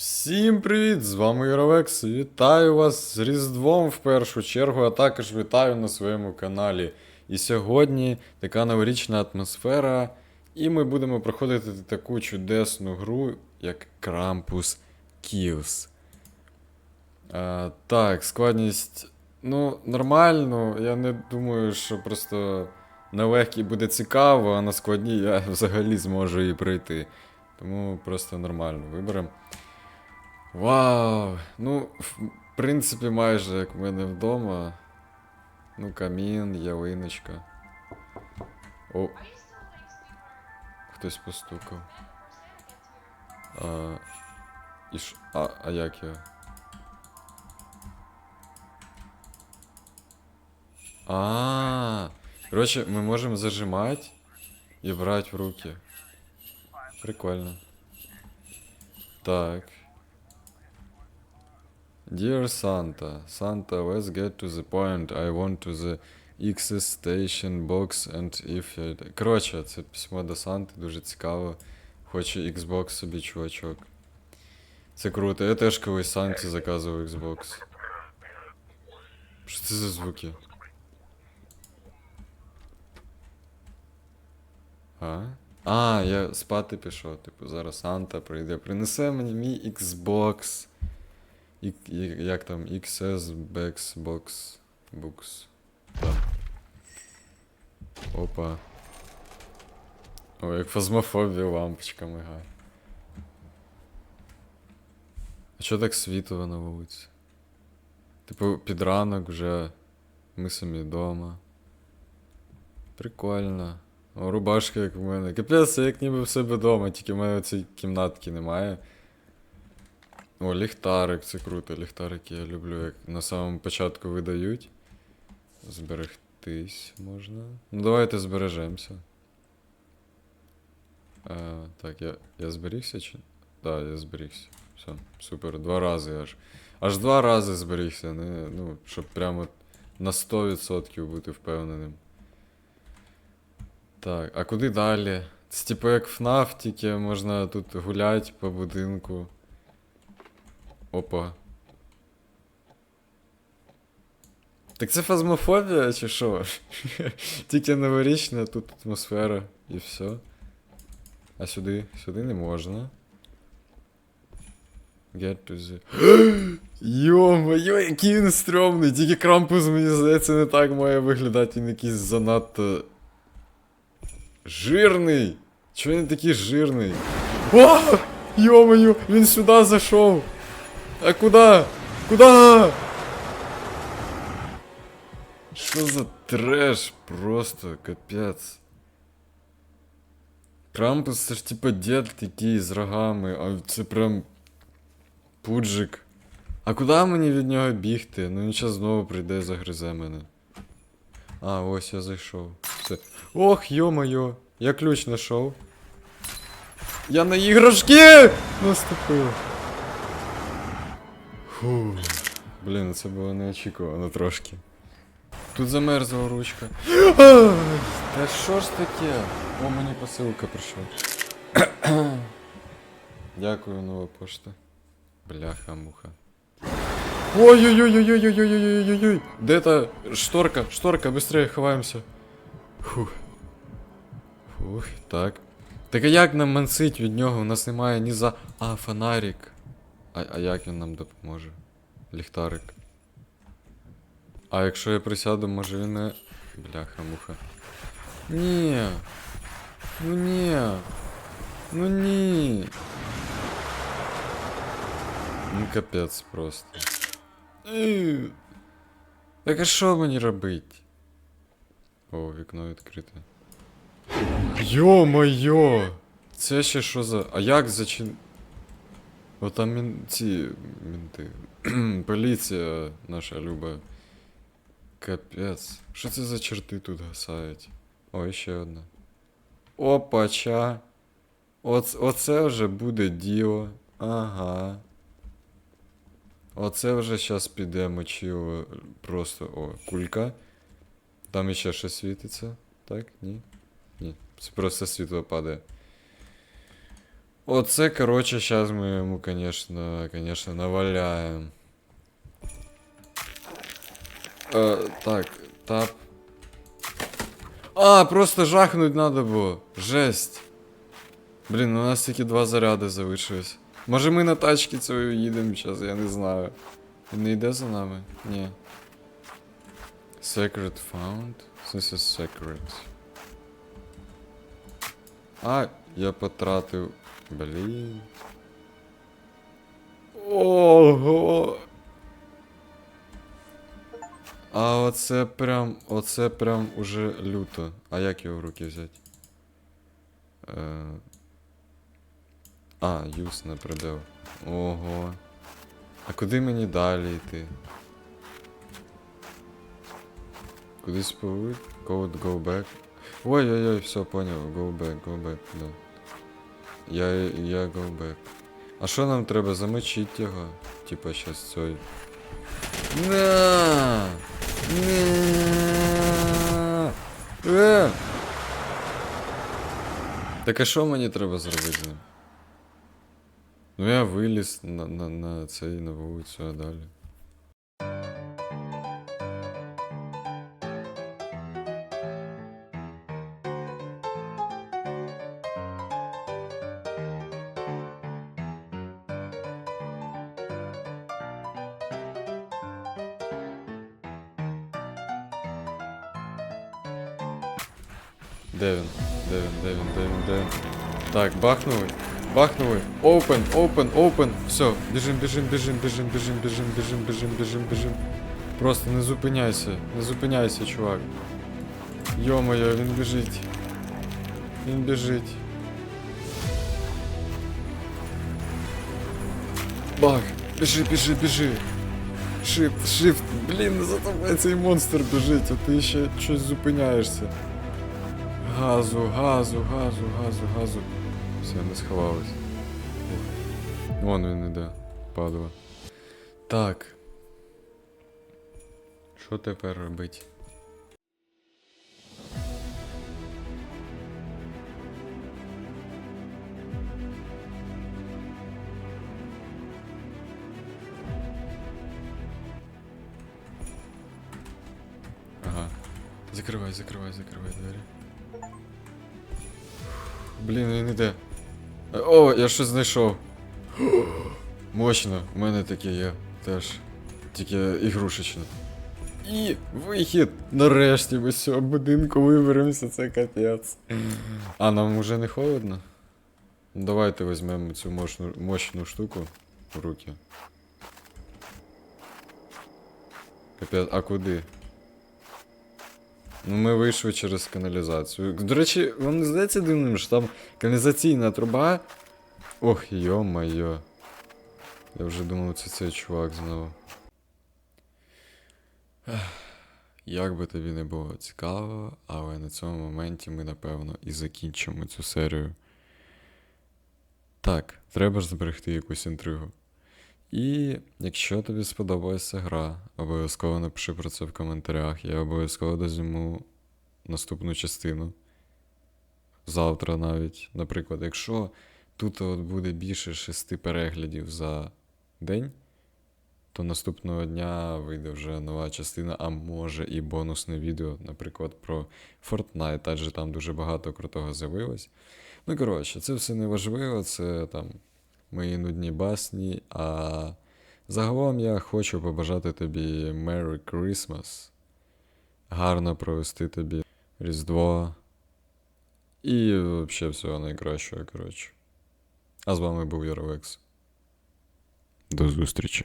Всім привіт! З вами Юровекс. Вітаю вас з Різдвом в першу чергу, а також вітаю на своєму каналі. І сьогодні така новорічна атмосфера, і ми будемо проходити таку чудесну гру, як Krampus Kills. Так, складність. Ну, нормально. Я не думаю, що просто на легкій буде цікаво, а на складній я взагалі зможу її пройти. Тому просто нормально виберемо. Вау! Ну, в принципі, майже як в мене вдома. Ну, камін, ялиночка. О. Хтось постукав. А, і ш... а, а як я? А, короче, мы можем зажимать и брать в руки. Прикольно. Так. Dear Santa, Santa, let's get to the point. I want to the X station box and if you... Коротше, це письмо до Санти, дуже цікаво. Хоче Xbox собі, чувачок. Це круто. Я теж колись Санті заказував Xbox. Що це за звуки? А? А, я спати пішов. Типу, зараз Санта прийде. Принесе мені мій Xbox. І, як там? XS, Bex, Box, Books. Так. Опа. О, як фазмофобія лампочка мигає. А чого так світло на вулиці? Типу, під ранок вже ми самі вдома. Прикольно. О, рубашка, як в мене. Капець, як ніби в себе вдома, тільки в мене цієї кімнатки немає. О, ліхтарик, це круто, ліхтарики я люблю, як на самому початку видають. Зберегтись можна. Ну давайте збережемося. А, так, я, я зберігся чи. Так, да, я зберігся. Все, супер, два рази аж. Аж два рази зберігся, не, ну, щоб прямо на 100% бути впевненим. Так, а куди далі? Це типу як FNAF, тільки можна тут гуляти по будинку. Опа. Так це фазмофобія чи що? Тільки новорічна, тут атмосфера і все. А сюди? Сюди не можна. Get to the... Йо-моє, який він стрьомний! Тільки крампус, мені здається, не так має виглядати, він якийсь занадто. Жирний! Чого він такий жирний? О! Йо-моє, він сюди зайшов! А куда? Куда? Що за треш? Просто капець. Крампус це ж типа дід такий з рогами, а це прям пуджик. А куди мені від нього бігти? Ну він зараз знову прийде і загризе мене. А, ось я зайшов. Все. Ох, йо-моє, я ключ знайшов. Я на іграшки наступив. Фу. Блін, це було неочікувано трошки. Тут замерзла ручка. Та що ж таке? О, мені посилка прийшла. Дякую, нова пошта. Бляха, муха. Ой-ой-ой-ой-ой-ой-ой-ой-ой-ой-ой! Де та шторка? Шторка, быстрее ховаємося. Фух. Фух, так. Так а як нам мансить від нього? У нас немає ні за. А, фонарик. А, а як він нам допоможе? Ліхтарик. А якщо я присяду, може він не. Бляха, муха. Ні. Ну ні. Ну ні. Ну капець просто. Е. Так а що мені робить? О, вікно відкрите. Йо-моє! Це ще що за. А як зачин. О, там мін... ці мінти. Поліція наша люба. Капець. Що це за черти тут гасають? О, ще одна. Опача. Оц... Оце вже буде діло. Ага. Оце вже щас піде мочило. Просто о, кулька. Там іще щось світиться. Так? Ні? Ні. Це просто світло падає. Оце, короче, зараз ми йому, конечно, конечно, наваляємо. Е, так, тап. А, просто жахнуть надо було. Жесть. Блін, у нас тільки два заряди залишилось. Може ми на тачці цією їдемо зараз, я не знаю. Він не йде за нами? Ні. Secret found? This is secret. А, я потратив. Блін. Ого. А оце прям, оце прям уже люто. А як його в руки взяти? Е... А, юз не продав. Ого. А куди мені далі йти? Кудись повуть? Code go back. Ой-ой-ой, все, понял. Go back, go back, да. Я, я back. А що нам треба замочити його? Типа щас цей. На! На! Е! Так а що мені треба зробити? Ну я виліз на, на, на цей на вулицю, а далі. Де він? Де він? Де він? Де він? Де він? Так, бахнули. Бахнули. Open, open, open. Все, біжим, біжим, біжим, біжим, біжим, біжим, біжим, біжим, біжим, біжим. Просто не зупиняйся, не зупиняйся, чувак. Йо-моє, він біжить. Він біжить. Бах! Біжи, біжи, біжи. Shift, shift. Блін, за тобою цей монстр біжить, а ти ще щось зупиняєшся. Газу, газу, газу, газу, газу. Все, не сховалось. Вон він іде, падла. Так. Що тепер робить? Ага. Закривай, закривай, закривай двері. Блін, він іде. О, я щось знайшов. Мощно, в мене таке є теж. Тільки ігрушечне. І вихід! Нарешті ми з цього будинку виберемося, це капець. А нам уже не холодно? Давайте візьмемо цю мощну, мощну штуку в руки. Капець, а куди? Ну, ми вийшли через каналізацію. До речі, вам не здається дивним, що там каналізаційна труба. Ох, йо-моє. Я вже думав, це цей чувак знову. Як би тобі не було цікаво, але на цьому моменті ми, напевно, і закінчимо цю серію. Так, треба ж зберегти якусь інтригу. І якщо тобі сподобалася гра, обов'язково напиши про це в коментарях. Я обов'язково дозніму наступну частину. Завтра навіть. Наприклад, якщо тут от буде більше шести переглядів за день, то наступного дня вийде вже нова частина, а може і бонусне відео, наприклад, про Fortnite, адже там дуже багато крутого з'явилось. Ну, коротше, це все не важливо, це там мої нудні басні. А загалом я хочу побажати тобі Merry Christmas. Гарно провести тобі Різдво. І взагалі всього найкращого, коротше. А з вами був Яровекс. До зустрічі.